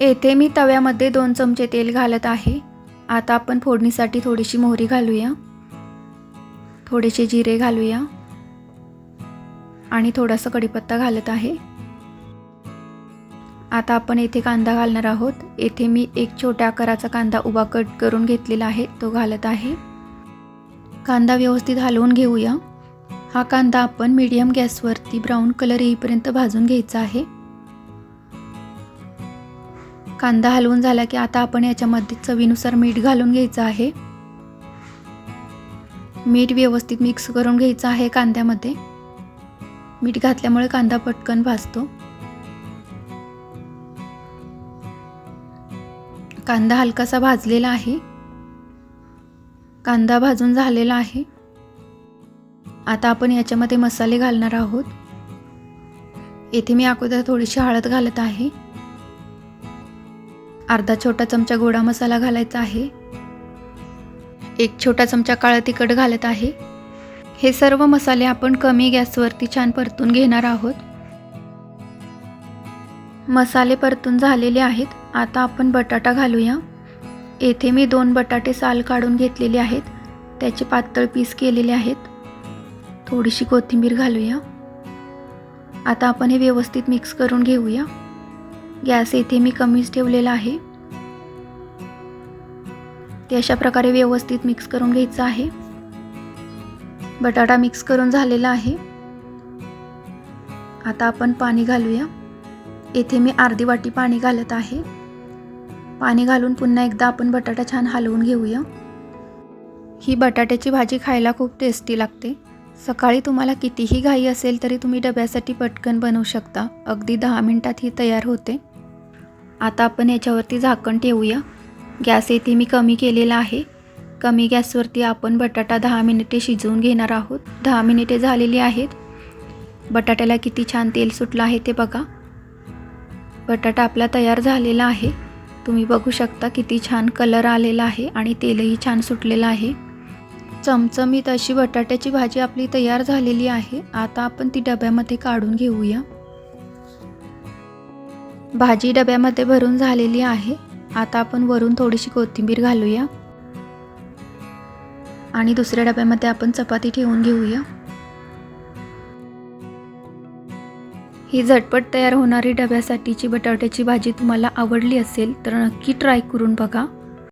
येथे मी तव्यामध्ये दोन चमचे तेल घालत आहे. आता आपण फोडणीसाठी थोडीशी मोहरी घालूया. थोडेसे जिरे घालूया. आणि थोडासा कढीपत्ता घालत आहे. आता आपण येथे कांदा घालणार आहोत. येथे मी एक छोट्या आकाराचा कांदा उभा कट करून घेतलेला आहे तो घालत आहे. कांदा व्यवस्थित हलवून घेऊया. हा कांदा आपण मीडियम गॅसवरती ब्राऊन कलर येईपर्यंत भाजून घ्यायचा आहे. कांदा हलवून झाला की आता आपण याच्यामध्ये चवीनुसार मीठ घालून घ्यायचं आहे. मीठ व्यवस्थित मिक्स करून घ्यायचं आहे कांद्यामध्ये. मीठ घातल्यामुळे कांदा पटकन भाजतो. कांदा हलकासा भाजलेला आहे. कांदा भाजून झालेला आहे. आता आपण याच्यामध्ये मसाले घालणार आहोत. येथे मी अगोदर थोडीशी हळद घालत आहे. अर्धा छोटा चमचा गोडा मसाला घालायचा आहे. एक छोटा चमचा काळा तिखट घालत आहे. हे सर्व मसाले आपण कमी गॅसवरती छान परतून घेणार आहोत. मसाले परतून झालेले आहेत. आता आपण बटाटा घालूया. येथे मी दोन बटाटे साल काढून घेतलेले आहेत. त्याचे पातळ पीस केलेले आहेत. थोडीशी कोथिंबीर घालूया. आता आपण हे व्यवस्थित मिक्स करून घेऊया. गॅस येथे मी कमीच ठेवलेला आहे. ते अशा प्रकारे व्यवस्थित मिक्स करून घ्यायचं आहे. बटाटा मिक्स करून झालेला आहे. आता आपण पाणी घालूया. येथे मी अर्धी वाटी पाणी घालत आहे. पाणी घालून पुन्हा एकदा आपण बटाटा छान हलवून घेऊया. ही बटाट्याची भाजी खायला खूप टेस्टी लागते. सकाळी तुम्हाला कितीही घाई असेल तरी तुम्ही डब्यासाठी पटकन बनवू शकता. अगदी दहा मिनटात ही तयार होते. आता आपण याच्यावरती झाकण ठेवूया. गॅस येथे मी कमी केलेला आहे. कमी गॅसवरती आपण बटाटा दहा मिनिटे शिजवून घेणार आहोत. दहा मिनिटे झालेली आहेत. बटाट्याला किती छान तेल सुटलं आहे ते बघा. बटाटा आपला तयार झालेला आहे. तुम्ही बघू शकता किती छान कलर आलेला आहे आणि तेलही छान सुटलेलं आहे. चमचमीत अशी बटाट्याची भाजी आपली तयार झालेली आहे. आता आपण ती डब्यामध्ये काढून घेऊया. भाजी डब्यामध्ये भरून झालेली आहे. आता आपण वरून थोडीशी कोथिंबीर घालूया. आणि दुसऱ्या डब्यामध्ये आपण चपाती ठेवून घेऊया. ही झटपट तयार होणारी डब्यासाठीची बटाट्याची भाजी तुम्हाला आवडली असेल तर नक्की ट्राय करून बघा.